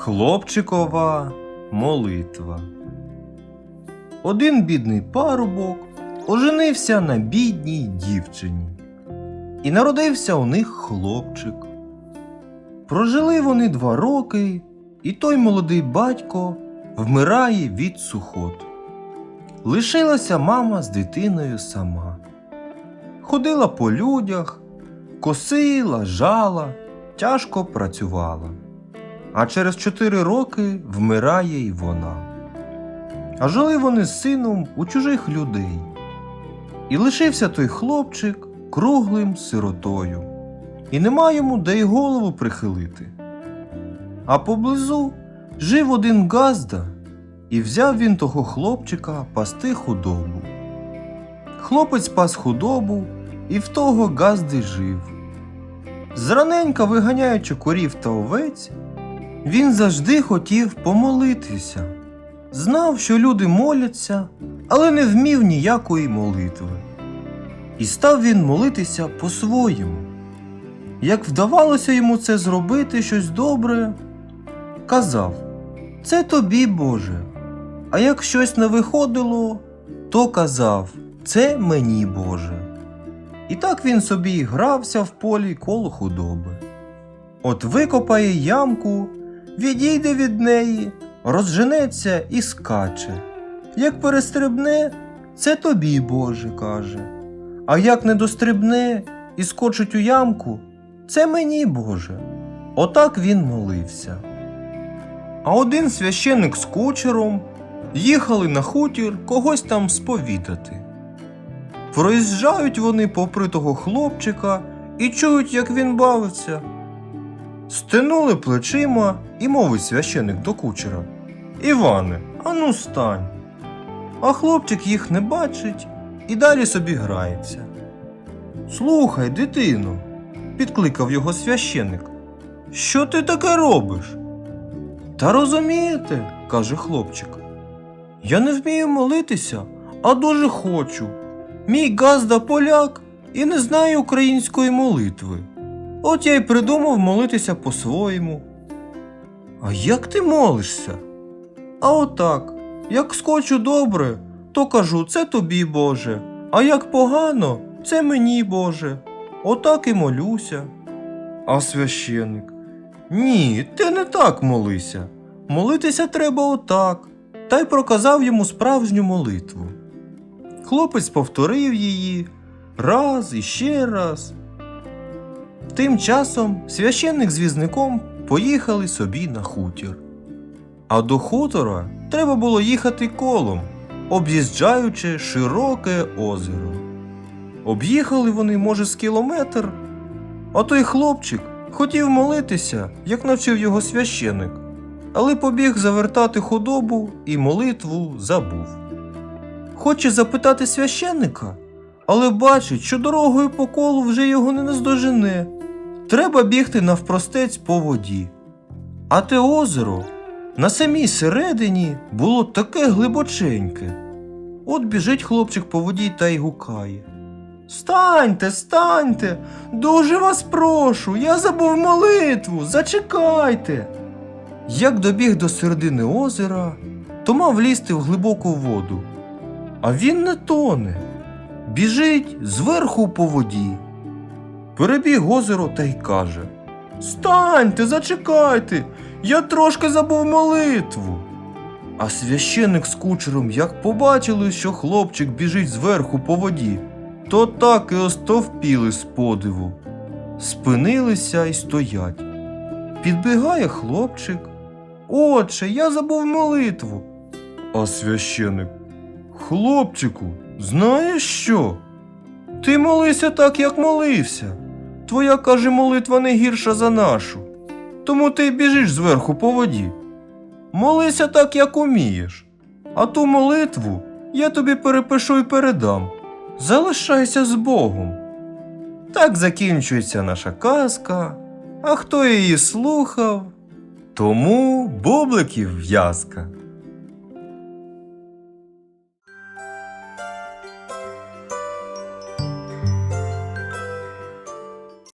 Хлопчикова молитва. Один бідний парубок оженився на бідній дівчині. І народився у них хлопчик. Прожили вони два роки, і той молодий батько вмирає від сухот. Лишилася мама з дитиною сама. Ходила по людях, косила, жала, тяжко працювала. А через чотири роки вмирає й вона. А жили вони з сином у чужих людей. І лишився той хлопчик круглим сиротою, і нема йому де й голову прихилити. А поблизу жив один газда, і взяв він того хлопчика пасти худобу. Хлопець пас худобу і в того газди жив. Зраненька виганяючи корів та овець, він завжди хотів помолитися. Знав, що люди моляться, але не вмів ніякої молитви. І став він молитися по-своєму. Як вдавалося йому це зробити щось добре, казав Це тобі, Боже. А як щось не виходило, то казав Це мені, Боже. І так він собі грався в полі коло худоби. От викопає ямку, відійде від неї, розженеться і скаче. Як перестрибне, це тобі, Боже, каже. А як не дострибне і скочить у ямку, це мені, Боже. Отак він молився. А один священник з кучером їхали на хутір когось там сповідати. Проїжджають вони попри того хлопчика і чують, як він бавиться. Стинули плечима і мовить священик до кучера. Іване, ану стань. А хлопчик їх не бачить і далі собі грається. Слухай, дитино, підкликав його священик. Що ти таке робиш? Та розумієте, каже хлопчик. Я не вмію молитися, а дуже хочу. Мій газда поляк і не знає української молитви. От я й придумав молитися по-своєму. А як ти молишся? А отак, як скочу добре, то кажу це тобі, Боже, а як погано, це мені, Боже. Отак і молюся. А священник. Ні, ти не так молися. Молитися треба отак. Та й проказав йому справжню молитву. Хлопець повторив її раз і ще раз. Тим часом священник з візником поїхали собі на хутір. А до хутора треба було їхати колом, об'їжджаючи широке озеро. Об'їхали вони, може, з кілометр, а той хлопчик хотів молитися, як навчив його священик, але побіг завертати худобу і молитву забув. Хоче запитати священника, але бачить, що дорогою по колу вже його не наздожене. Треба бігти навпростець по воді. А те озеро на самій середині було таке глибоченьке. От біжить хлопчик по воді та й гукає. Станьте, станьте, дуже вас прошу, я забув молитву, зачекайте. Як добіг до середини озера, то мав лізти в глибоку воду. А він не тоне, біжить зверху по воді. Перебіг озеро та й каже Станьте, зачекайте, я трошки забув молитву. А священик з кучером як побачили, що хлопчик біжить зверху по воді, то так і остовпіли з подиву. Спинилися й стоять. Підбігає хлопчик. Отче, я забув молитву. А священик. Хлопчику, знаєш що? Ти молися так, як молився. Твоя, каже, молитва не гірша за нашу. Тому ти біжиш зверху по воді. Молися так, як умієш. А ту молитву я тобі перепишу і передам. Залишайся з Богом. Так закінчується наша казка, а хто її слухав, тому бубликів в'язка.